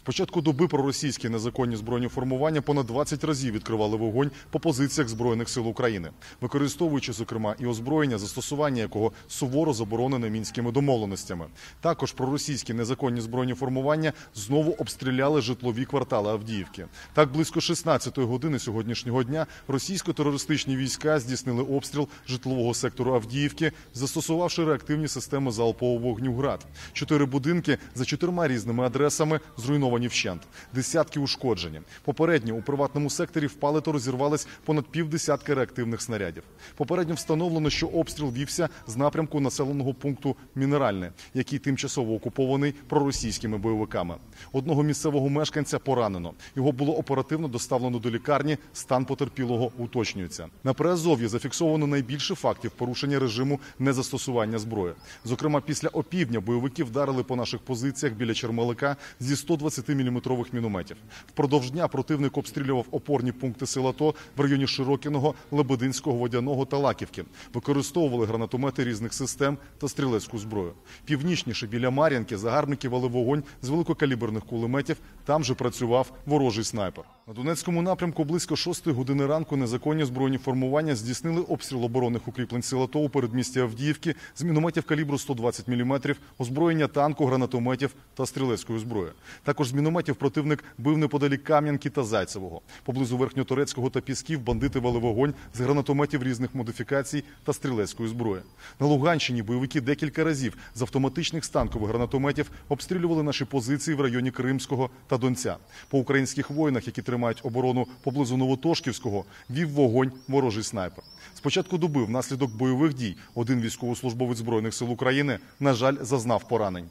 З початку доби проросійські незаконні збройні формування понад 20 разів відкривали вогонь по позиціях збройних сил України, використовуючи зокрема і озброєння, застосування якого суворо заборонене мінськими домовленостями. Також проросійські незаконні збройні формування знову обстріляли житлові квартали Авдіївки. Так близько 16-ї години сьогоднішнього дня російсько-терористичні війська здійснили обстріл житлового сектору Авдіївки, застосувавши реактивні системи залпового вогню ГРАД. Чотири будинки за чотирма різними адресами зруйновані вщент, десятки ушкоджені. Попередньо у приватному секторі впали та розірвались понад півдесятки реактивних снарядів. Попередньо встановлено, що обстріл вівся з напрямку населеного пункту Мінеральне, який тимчасово окупований проросійськими бойовиками. Одного місцевого мешканця поранено. Його було оперативно доставлено до лікарні. Стан потерпілого уточнюється. На Приазов'ї зафіксовано найбільше фактів порушення режиму незастосування зброї. Зокрема, після опівдня бойовики вдарили по наших позиціях біля Чермалика зі 120-мм мінометів. Впродовж дня противник обстрілював опорні пункти сил АТО в районі Широкіного, Лебединського, Водяного та Лаківки. Використовували гранатомети різних систем та стрілецьку зброю. Північніше біля Мар'янки загарбники вели вогонь з великокаліберних кулеметів. Там же працював ворожий снайпер. На Донецькому напрямку близько 6 години ранку незаконні збройні формування здійснили обстріл оборонних укріплень сил АТО у передмісті Авдіївки з мінометів калібру 120 мм, озброєння танку, гранатометів та стрілецької зброї. Також з мінометів противник бив неподалік Кам'янки та Зайцевого. Поблизу Верхньоторецького та Пісків бандити вели вогонь з гранатометів різних модифікацій та стрілецької зброї. На Луганщині бойовики декілька разів з автоматичних станкових гранатометів обстрілювали наші позиції в районі Кримського та Донця. По українських воїнах, які тримають оборону поблизу Новотошківського, вів вогонь ворожий снайпер. Спочатку доби внаслідок бойових дій один військовослужбовець збройних сил України, на жаль, зазнав поранень.